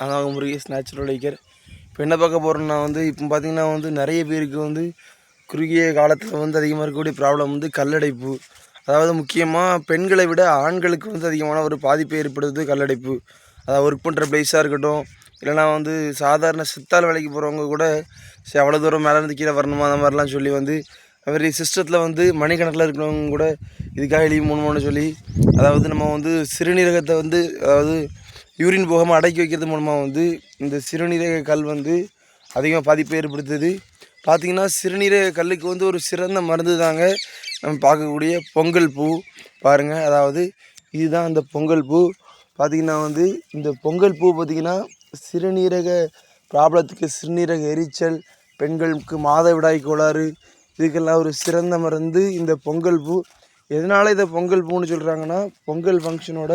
அதான் Murugesh natural liquor இப்போ என்ன பார்க்க போகிறோம்னா வந்து இப்போ பார்த்தீங்கன்னா வந்து நிறைய பேருக்கு வந்து குறுகிய காலத்தில் வந்து அதிகமாக இருக்கக்கூடிய ப்ராப்ளம் வந்து கல்லடைப்பு. அதாவது முக்கியமாக பெண்களை விட ஆண்களுக்கு வந்து அதிகமான ஒரு பாதிப்பை ஏற்படுவது கல்லடைப்பு. அதாவது ஒர்க் பண்ணுற பிளேஸாக இருக்கட்டும் இல்லைனா வந்து சாதாரண சித்தால் வேலைக்கு போகிறவங்க கூட சரி அவ்வளோ தூரம் மேலே இருந்து கீழே வரணுமா அந்த மாதிரிலாம் சொல்லி வந்து மாதிரி சிஸ்டத்தில் வந்து மணிக்கணக்கில் இருக்கிறவங்க கூட இதுக்காக மூணு மூணுமோன்னு சொல்லி அதாவது நம்ம வந்து சிறுநீரகத்தை வந்து அதாவது யூரின் போகாமல் அடக்கி வைக்கிறது மூலமாக வந்து இந்த சிறுநீரக கல் வந்து அதிகமாக பாதிப்பை ஏற்படுத்துது. பார்த்திங்கன்னா சிறுநீரக கல்லுக்கு வந்து ஒரு சிறந்த மருந்து தாங்க நம்ம பார்க்கக்கூடிய பொங்கல் பூ. பாருங்கள் அதாவது இதுதான் அந்த பொங்கல் பூ. பார்த்திங்கன்னா வந்து இந்த பொங்கல் பூ பார்த்திங்கன்னா சிறுநீரக ப்ராப்ளத்துக்கு சிறுநீரக எரிச்சல் பெண்களுக்கு மாதவிடாய் கோளாறு இதுக்கெல்லாம் ஒரு சிறந்த மருந்து இந்த பொங்கல் பூ. எதனால் இதை பொங்கல் பூன்னு சொல்கிறாங்கன்னா பொங்கல் ஃபங்க்ஷனோட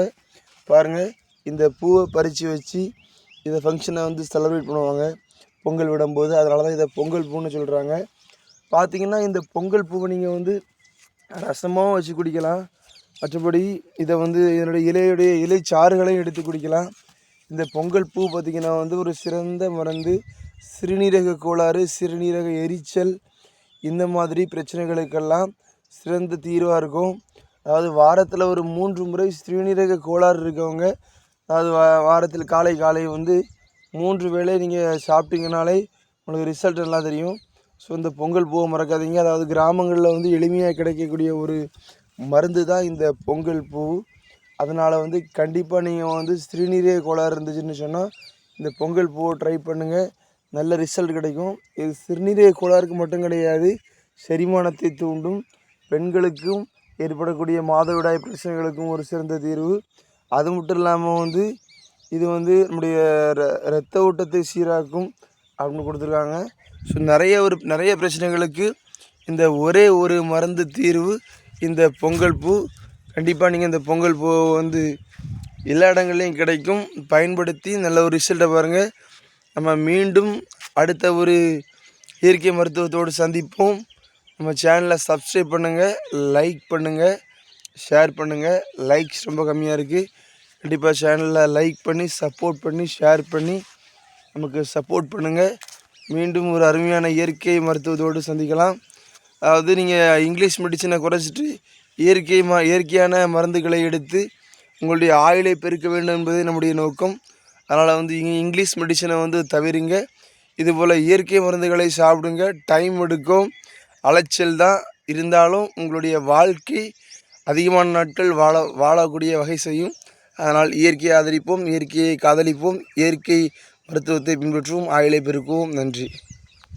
பாருங்கள் இந்த பூவை பறித்து வச்சு இதை ஃபங்க்ஷனை வந்து செலிப்ரேட் பண்ணுவாங்க. பொங்கல் விடும்போது. அதனால தான் இதை பொங்கல் பூன்னு சொல்கிறாங்க பார்த்தீங்கன்னா இந்த பொங்கல் பூவை நீங்கள் வந்து ரசமாகவும் வச்சு குடிக்கலாம். மற்றபடி இதை வந்து இதனுடைய இலையுடைய இலை சாறுகளையும் எடுத்து குடிக்கலாம். இந்த பொங்கல் பூ பார்த்திங்கன்னா வந்து ஒரு சிறந்த மருந்து. சிறுநீரக கோளாறு சிறுநீரக எரிச்சல் இந்த மாதிரி பிரச்சனைகளுக்கெல்லாம் சிறந்த தீர்வாக இருக்கும். அதாவது வாரத்தில் ஒரு மூன்று முறை சிறுநீரக கோளாறு இருக்கவங்க அதாவது வா வாரத்தில் காலை காலை வந்து மூன்று வேளை நீங்கள் சாப்பிட்டீங்கனாலே உங்களுக்கு ரிசல்ட் நல்லா தெரியும். ஸோ இந்த பொங்கல் பூவை மறக்காதீங்க. அதாவது கிராமங்களில் வந்து எளிமையாக கிடைக்கக்கூடிய ஒரு மருந்து தான் இந்த பொங்கல் பூ. அதனால் வந்து கண்டிப்பாக நீங்கள் வந்து சிறுநீரக கோளாறு இருந்துச்சுன்னு சொன்னால் இந்த பொங்கல் பூவை ட்ரை பண்ணுங்கள் நல்ல ரிசல்ட் கிடைக்கும். இது சிறுநீரக கோளாறுக்கு மட்டும் கிடையாது. செரிமானத்தை தூண்டும். பெண்களுக்கும் ஏற்படக்கூடிய மாதவிடாய் பிரச்சனைகளுக்கும் ஒரு சிறந்த தீர்வு. அது மட்டும் இல்லாமல் வந்து இது வந்து நம்முடைய ர ரத்த ஓட்டத்தை சீராக்கும் அப்படின்னு கொடுத்துருக்காங்க. ஸோ நிறைய ஒரு நிறைய பிரச்சனைகளுக்கு இந்த ஒரே ஒரு மருந்து தீர்வு இந்த பொங்கல் பூ. கண்டிப்பாக நீங்கள் இந்த பொங்கல் பூ வந்து எல்லா இடங்கள்லையும் கிடைக்கும். பயன்படுத்தி நல்ல ஒரு ரிசல்ட்டை பாருங்கள் நம்ம மீண்டும் அடுத்த ஒரு இயற்கை மருத்துவத்தோடு சந்திப்போம். நம்ம சேனலை சப்ஸ்கிரைப் பண்ணுங்கள் லைக் பண்ணுங்கள் ஷேர் பண்ணுங்கள் லைக்ஸ் ரொம்ப கம்மியாக இருக்குது கண்டிப்பாக சேனலில் லைக் பண்ணி சப்போர்ட் பண்ணி ஷேர் பண்ணி நமக்கு சப்போர்ட் பண்ணுங்கள் மீண்டும் ஒரு அருமையான இயற்கை மருத்துவத்தோடு சந்திக்கலாம். அதாவது நீங்கள் இங்கிலீஷ் மெடிசனை குறைச்சிட்டு இயற்கை ம இயற்கையான மருந்துகளை எடுத்து உங்களுடைய ஆயுளை பெருக்க வேண்டும் என்பது நம்முடைய நோக்கம். அதனால் வந்து இங்கே இங்கிலீஷ் மெடிசனை வந்து தவிருங்க. இதுபோல் இயற்கை மருந்துகளை சாப்பிடுங்க. டைம் எடுக்கும். அலைச்சல் தான். இருந்தாலும் உங்களுடைய வாழ்க்கை அதிகமான நாட்கள் வாழ வாழக்கூடிய வகை செய்யும். அதனால் இயற்கையை ஆதரிப்போம் இயற்கையை காதலிப்போம் இயற்கை மருத்துவத்தை பின்பற்றுவோம். ஆயுளை பெருக்குவோம். நன்றி.